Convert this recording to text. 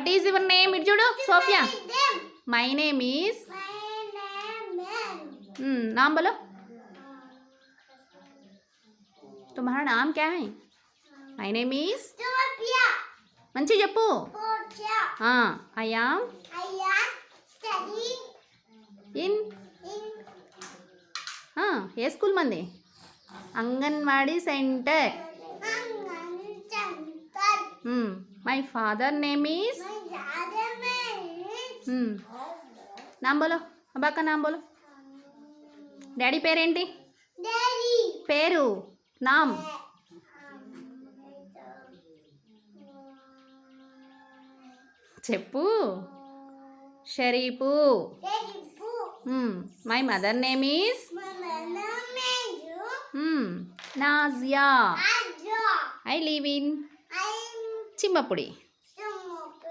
What is your name ఇటు చూడు Sophia my name is नाम बोलो तुम्हारा नाम क्या है మై నేమ్ ఈజ్ మంచి చెప్పు I am in a school మంది anganwadi centre my father name is నామ్ బోలో. అబ్బాక నామ్ బోలో. డాడీ పేరేంటి? పేరు? నామ్. చెప్పు. Sharif my mother name is Nazia I live in chimapuri.